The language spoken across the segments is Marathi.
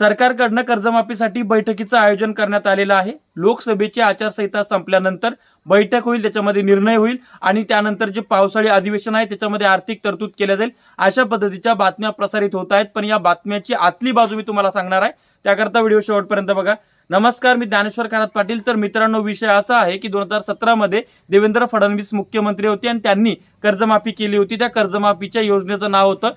सरकारकडनं कर्जमाफीसाठी बैठकीचं आयोजन करण्यात आलेलं आहे. लोकसभेची आचारसंहिता संपल्यानंतर बैठक होईल त्याच्यामध्ये निर्णय होईल आणि त्यानंतर जे पावसाळी अधिवेशन आहे त्याच्यामध्ये आर्थिक तरतूद केल्या जाईल. अशा पद्धतीच्या बातम्या प्रसारित होत आहेत. पण या बातम्याची आतली बाजू मी तुम्हाला सांगणार आहे. त्याकरता व्हिडिओ शेवटपर्यंत बघा. नमस्कार मी ज्ञानेश्वर खरात पाटील. तर मित्रांनो विषय असा आहे की दोन हजार सतरामध्ये देवेंद्र फडणवीस मुख्यमंत्री होते आणि त्यांनी कर्जमाफी केली होती. त्या कर्जमाफीच्या योजनेचं नाव होतं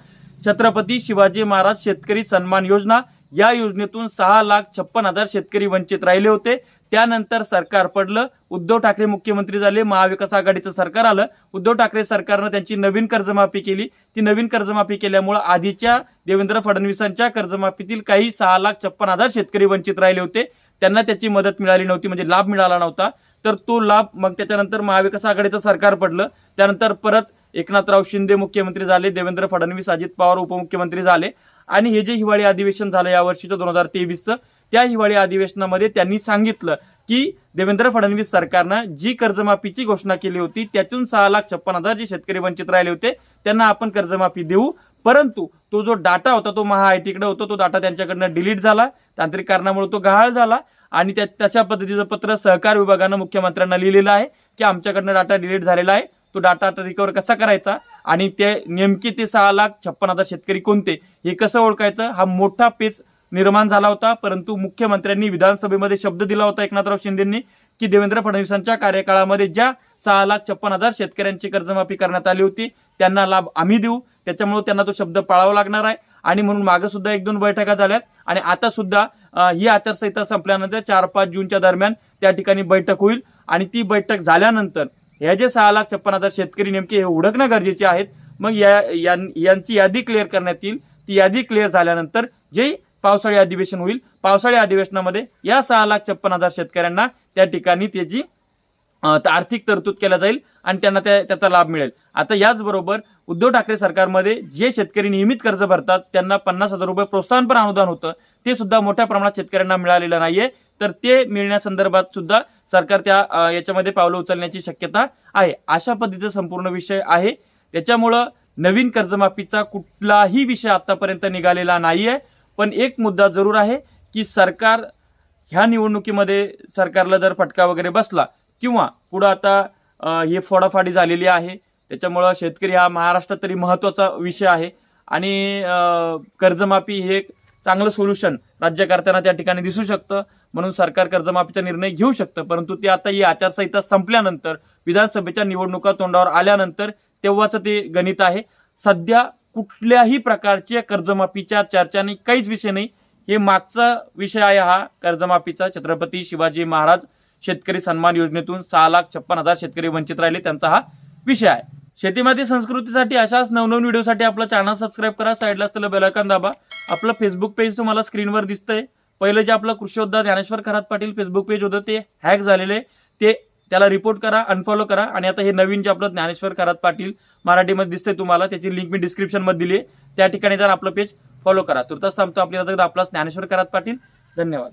छत्रपती शिवाजी महाराज शेतकरी सन्मान योजना. या योजनेतून सहा लाख छप्पन हजार शेतकरी वंचित राहिले होते. त्यानंतर सरकार पडलं. उद्धव ठाकरे मुख्यमंत्री झाले. महाविकास आघाडीचं सरकार आलं. उद्धव ठाकरे सरकारनं त्यांची नवीन कर्जमाफी केली. ती नवीन कर्जमाफी केल्यामुळे आधीच्या देवेंद्र फडणवीसांच्या कर्जमाफीतील काही सहा लाख छप्पन हजार शेतकरी वंचित राहिले होते. त्यांना त्याची मदत मिळाली नव्हती म्हणजे लाभ मिळाला नव्हता. तर तो लाभ मग त्याच्यानंतर महाविकास आघाडीचं सरकार पडलं. त्यानंतर परत एकनाथराव शिंदे मुख्यमंत्री झाले. देवेंद्र फडणवीस अजित पवार उपमुख्यमंत्री झाले. आणि हे जे हिवाळी अधिवेशन झालं या वर्षीचं दोन हजार तेवीसचं त्या हिवाळी अधिवेशनामध्ये त्यांनी सांगितलं की देवेंद्र फडणवीस सरकारनं जी कर्जमाफीची घोषणा केली होती त्यातून सहा लाख छप्पन हजार जे शेतकरी वंचित राहिले होते त्यांना आपण कर्जमाफी देऊ. परंतु तो जो डाटा होता तो महा आय टीकडे होता तो डाटा त्यांच्याकडनं डिलीट झाला तांत्रिक कारणामुळे तो गहाळ झाला आणि त्या तशा पद्धतीचं पत्र सहकार विभागानं मुख्यमंत्र्यांना लिहिलेलं आहे की आमच्याकडनं डाटा डिलीट झालेला आहे तो डाटा आता रिकवर कसा करायचा? आणि ते नेमके ते सहा लाख छप्पन हजार शेतकरी कोणते हे कसं ओळखायचं? हा मोठा पेच निर्माण झाला होता परंतु मुख्यमंत्र्यांनी विधानसभेमध्ये शब्द दिला होता एकनाथराव शिंदेंनी की देवेंद्र फडणवीसांच्या कार्यकाळामध्ये ज्या सहा लाख छप्पन हजार शेतकऱ्यांची कर्जमाफी करण्यात आली होती त्यांना लाभ आम्ही देऊ. त्याच्यामुळे त्यांना तो शब्द पाळावा लागणार आहे. आणि म्हणून मागे सुद्धा एक दोन बैठका झाल्यात. आणि आता सुद्धा ही आचारसंहिता संपल्यानंतर चार पाच जूनच्या दरम्यान त्या ठिकाणी बैठक होईल. आणि ती बैठक झाल्यानंतर ह्या जे सहा लाख छप्पन हजार शेतकरी नेमके हे ओळखणं गरजेचे आहेत. मग या यां- यांची यादी क्लिअर करण्यात येईल. ती यादी क्लिअर झाल्यानंतर जे पावसाळी अधिवेशन होईल पावसाळी अधिवेशनामध्ये या सहा लाख छप्पन हजार शेतकऱ्यांना त्या ठिकाणी त्याची आर्थिक तरतूद केला जाईल आणि त्यांना त्या त्याचा लाभ मिळेल. आता याचबरोबर उद्धव ठाकरे सरकारमध्ये जे शेतकरी नियमित कर्ज भरतात त्यांना पन्नास हजार रुपये प्रोत्साहनपर अनुदान होतं. ते सुद्धा मोठ्या प्रमाणात शेतकऱ्यांना मिळालेलं नाहीये. तर ते मिळण्यासंदर्भात सुद्धा सरकार त्या याच्यामध्ये पावलं उचलण्याची शक्यता आहे. अशा पद्धतीचा संपूर्ण विषय आहे. त्याच्यामुळं नवीन कर्जमाफीचा कुठलाही विषय आतापर्यंत निघालेला नाहीये. पण एक मुद्दा जरूर आहे की सरकार ह्या निवडणुकीमध्ये सरकारला जर फटका वगैरे बसला किंवा पुढं आता ही फोडाफाडी झालेली आहे. त्याच्यामुळं शेतकरी हा महाराष्ट्रात तरी महत्त्वाचा विषय आहे. आणि कर्जमाफी हे एक चांगलं सोल्युशन राज्यकर्त्यांना त्या ठिकाणी दिसू शकतं. म्हणून सरकार कर्जमाफीचा निर्णय घेऊ शकतं. परंतु ते आता ही आचारसंहिता संपल्यानंतर विधानसभेच्या निवडणुका तोंडावर आल्यानंतर तेव्हाच ते गणित आहे. सध्या कुठल्याही प्रकारच्या कर्जमाफीच्या चर्चाने काहीच विषय नाही. हे मागचा विषय आहे हा कर्जमाफीचा. छत्रपती शिवाजी महाराज शेतकरी सन्मान योजनेतून सहा लाख छप्पन हजार शेतकरी वंचित राहिले. त्यांचा हा विषय आहे. शेतीमाती संस्कृतीसाठी अशाच नवनवीन व्हिडिओसाठी आपला चॅनल सबस्क्राईब करा. साईडला असलेलं बेलायकन दाबा. आपलं फेसबुक पेज तुम्हाला स्क्रीनवर दिसतंय. पहिलं जे आपलं कृषी योद्धा ज्ञानेश्वर खरात पाटील फेसबुक पेज होतं ते हॅक झालेले. ते त्याला रिपोर्ट करा अनफॉलो करा. आणि आता हे नवीन जे आपलं ज्ञानेश्वर खरात पाटील मराठीमध्ये दिसतंय तुम्हाला त्याची लिंक मी डिस्क्रिप्शनमध्ये दिली आहे त्या ठिकाणी जर आपलं पेज फॉलो करा. तुर्तास थांबतो. आपल्याला आपला ज्ञानेश्वर खरात पाटील. धन्यवाद.